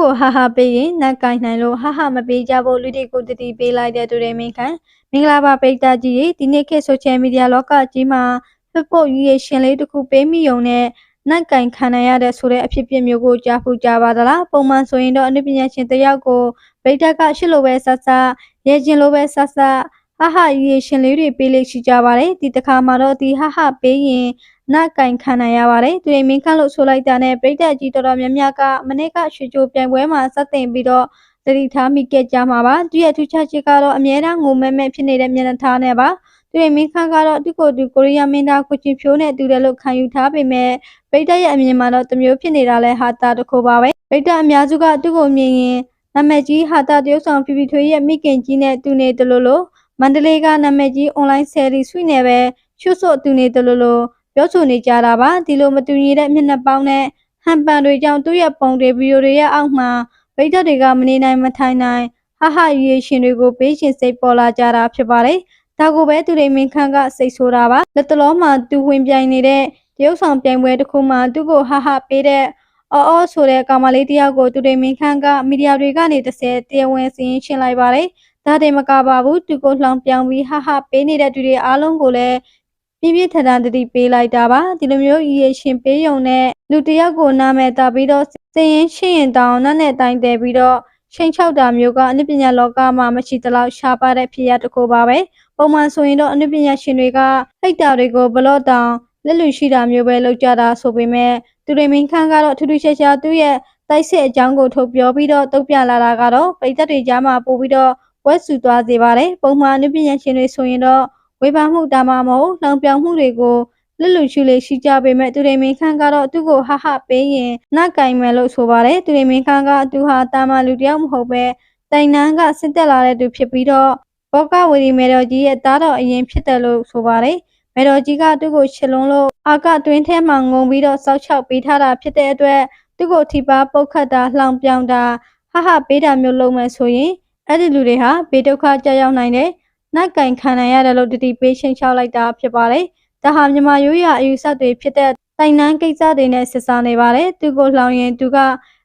ကိုဟာဟာပေးရင်နက်ကင်နိုင်လို့ဟာဟာမပေးကြဖို့လူတွေကိုတတိပေးလိုက်တဲ့သူတွေမင်းခံမင်္ဂလာပါပိတ်တာကြီးတွေဒီနေ့ခေတ်ဆိုရှယ်မီဒီယာလောကကြီးမှာဖဖို့ရွေးရှင်လေးတစ်ခုပေးမိုံနဲ့နက်ကင်ခံနိုင်ရတဲ့ဆိုတဲ့အဖြစ်အပျက်မျိုးကိုကြားဖူးကြပါသလားပုံမှန်ဆိုရင်တော့အနုပညာရှင်တစ်ယောက်ကိုပိတ်တာကရှစ်လိုပဲဆဆရဲချင်းလိုပဲဆဆ ဟာဟာရွေးရှင်လေးတွေပေးလိရှိကြပါတယ်ဒီတစ်ခါမှာတော့ဒီဟာဟာပေးရင်နက်ကင်ခံနိုင်ရပါတယ်သူတွေမင်းခန့်လို့ဆိုလိုက်တာနဲ့ပြိတ္တကြီးတော်တော်များများကမနေ့ကရွှေချိုပြိုင်ပွဲမှာစတင်ပြီးတော့တတိထားမိခဲ့ကြမှာပါသူရဲ့ထူးခြားချက်ကတော့အမြဲတမ်းငိုမဲမဲဖြစ်နေတဲ့မျက်နှာထားနဲ့ပါသူတွေမင်းခန့်ကတော့သူကိုသူကိုရီးယားမင်းသားကိုချင်းဖြိုးနဲ့တူတယ်လို့ခံယူထားပေမဲ့ပြိတ္တရဲ့အမြင်မှာတော့တမျိုးဖြစ်နေတာလဲဟာတာတစ်ခုပါပဲပြိတ္တအများစုကသူ့ကိုမြင်ရင်နာမည်ကြီးဟာတာတရုတ်ဆောင်ဖီဖီထွေးရဲ့မိခင်ကြီးနဲ့တူနေတယ်လို့လို့ မန္တလေးကနာမည်ကြီး online series ဆွေးနေပဲချွတ်ဆော့တူနေတယ်လို့လို့ပြောဆိုနေကြတာပါဒီလိုမတူညီတဲ့မျက်နှာပေါင်းနဲ့ဟန်ပန်တွေကြောင့်သူ့ရဲ့ပုံတွေဗီဒီယိုတွေရဲ့အောက်မှာဗိဒ္ဓတွေကမနေနိုင်မထိုင်နိုင်ဟာဟာရေရှင်တွေကိုပေးရှင်စိတ်ပေါ်လာကြတာဖြစ်ပါတယ်ဒါကိုပဲသူတွေမင်းခန့်ကစိတ်ဆိုးတာပါလက်တလုံးမှာသူဝင်ပြိုင်နေတဲ့တရုတ်ဆောင်ပြိုင်ပွဲတစ်ခုမှာသူ့ကိုဟာဟာပေးတဲ့အော်အော်ဆိုတဲ့ကောင်မလေးတယောက်ကိုသူတွေမင်းခန့်ကမီဒီယာတွေကနေတစ်ဆယ်တရားဝင်စီရင်ရှင်းလိုက်ပါတယ် ဒါတည်းမကပါဘူးသူကိုလှောင်ပြောင်းပြီးဟာဟာပေးနေတဲ့သူတွေအားလုံးကိုလည်းပြင်းပြထန်ထန်တတိပေးလိုက်တာပါဒီလိုမျိုးရေရှင်ပေးယုံနဲ့လူတယောက်ကိုနာမည်တာပြီးတော့စည်ရင်ရှင်းရင်တောင်းနဲ့နဲ့တိုင်းတယ်ပြီးတော့ချိန်ချောက်တာမျိုးကအနုပညာလောကမှာမရှိသလောက်ရှားပါတဲ့ဖြစ်ရတစ်ခုပါပဲပုံမှန်ဆိုရင်တော့အနုပညာရှင်တွေကဟိတ်တာတွေကိုဘလော့တောင်လက်လူရှိတာမျိုးပဲလုပ်ကြတာဆိုပေမဲ့သူတွေမင်းခန့်ကတော့ထူးထူးခြားခြားသူ့ရဲ့တိုက်စစ်အကြောင်းကိုထုတ်ပြောပြီးတော့တုတ်ပြလာတာကတော့ပိတ်သက်တွေကြားမှာပို့ပြီးတော့ ဝက်ဆူသွားစေပါတယ်ပုံမှန်အနုပညာရှင်တွေဆိုရင်တော့ဝေဖန်မှုဒါမှမဟုတ်လောင်ပြောင်မှုတွေကိုလွတ်လွတ်ရှူလေးရှိကြပေမဲ့သူရိမင်းခန့်ကတော့သူ့ကိုဟဟပေးရင်နှက်ကင်မယ်လို့ဆိုပါတယ်သူရိမင်းခန့်ကသူဟာတာမန်လူတယောက်မဟုတ်ပဲတိုင်နန်းကစစ်တက်လာတဲ့သူဖြစ်ပြီးတော့ဘောကဝရီမေတော်ကြီးရဲ့တားတော်အရင်ဖြစ်တယ်လို့ဆိုပါတယ်မေတော်ကြီးကသူ့ကိုချစ်လွန်းလို့အာကတွင်းထဲမှာငုံပြီးတော့စောက်ချောက်ပေးထားတာဖြစ်တဲ့အတွက်သူ့ကိုထိပါပုတ်ခတ်တာလှောင်ပြောင်တာဟဟပေးတာမျိုးလုပ်မယ်ဆိုရင် အဲ့ဒီလူတွေဟာဘေးဒုက္ခကြောက်ရောက်နိုင်တယ်နှက်ကင်ခံနိုင်ရတယ်လို့တတိပေးချင်းချောက်လိုက်တာဖြစ်ပါတယ်။ဒါဟာမြန်မာရိုးရာအယူဆတွေဖြစ်တဲ့တိုင်နန်းကိစ္စတွေနဲ့ဆက်စားနေပါတယ်။သူကိုလှောင်ရင်သူက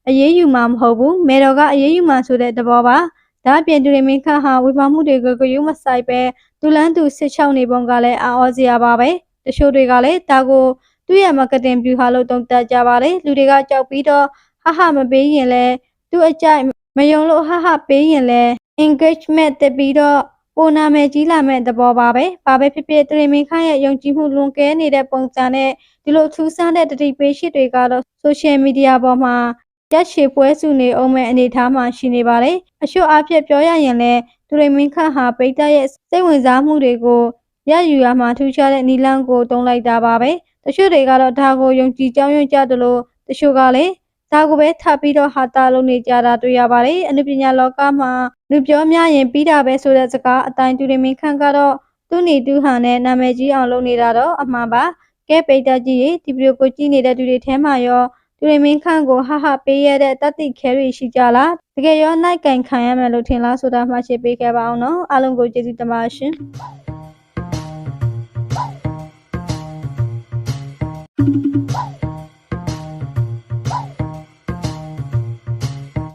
အရေးယူမှာမဟုတ်ဘူး။မေတော်ကအရေးယူမှာဆိုတဲ့သဘောပါ။ဒါအပြင်သူရမင်းခန့်ဟာဝေဖန်မှုတွေကိုကြယူမဆိုင်ပဲသူလန်းသူစစ်ချောင်းနေပုံကလည်းအာအောစရာပါပဲ။တချို့တွေကလည်းဒါကိုသူ့ရဲ့ marketing ဗျူဟာလို့တုံ့တက်ကြပါတယ်။လူတွေကကြောက်ပြီးတော့ဟဟမပေးရင်လဲသူ့အကြိုက် မယုံလို့ဟဟပေးရင်လဲ engagement တက်ပြီးတော့ပိုနာမည်ကြီးလာမဲ့သဘောပါပဲ။ဘာပဲဖြစ်ဖြစ်တရီမင်းခန့်ရဲ့ယုံကြည်မှုလွန်ကဲနေတဲ့ပုံစံနဲ့ဒီလိုထူးဆန်းတဲ့တတိပေးရှိတွေကတော့ social media ပေါ်မှာရက်ရှည်ပွဲစုနေအောင်မဲ့အနေအထားမှာရှိနေပါတယ်။အရှုပ်အပြည့်ပြောရရင်လည်းတရီမင်းခန့်ဟာပိတ်သက်ရဲ့စိတ်ဝင်စားမှုတွေကိုရယူရမှာထူးခြားတဲ့နီလန်းကိုတုံးလိုက်တာပါပဲ။တချို့တွေကတော့ဒါကိုယုံကြည်ကြောင်းရွံ့ကြတယ်လို့တချို့ကလည်း ဒါကိုပဲထပ်ပြီးတော့ဟာတာလုပ်နေကြတာတွေ့ရပါတယ်အနုပညာလောကမှာလူပြောများရင်ပြီးတာပဲဆိုတဲ့စကားအတိုင်းတူရမင်းခန့်ကတော့သူ့နေသူဟန်နဲ့နာမည်ကြီးအောင်လုပ်နေတာတော့အမှန်ပါကဲပိတ်တကြီးရေဒီဗီဒီယိုကိုကြည့်နေတဲ့သူတွေထဲမှာရောတူရမင်းခန့်ကိုဟဟပေးရတဲ့တတိခဲတွေရှိကြလားတကယ်ရောနိုင်ကန်ခံရမယ်လို့ထင်လားဆိုတာမှရှင်းပေးခဲ့ပါအောင်နော်အားလုံးကိုကျေးဇူးတင်ပါရှင်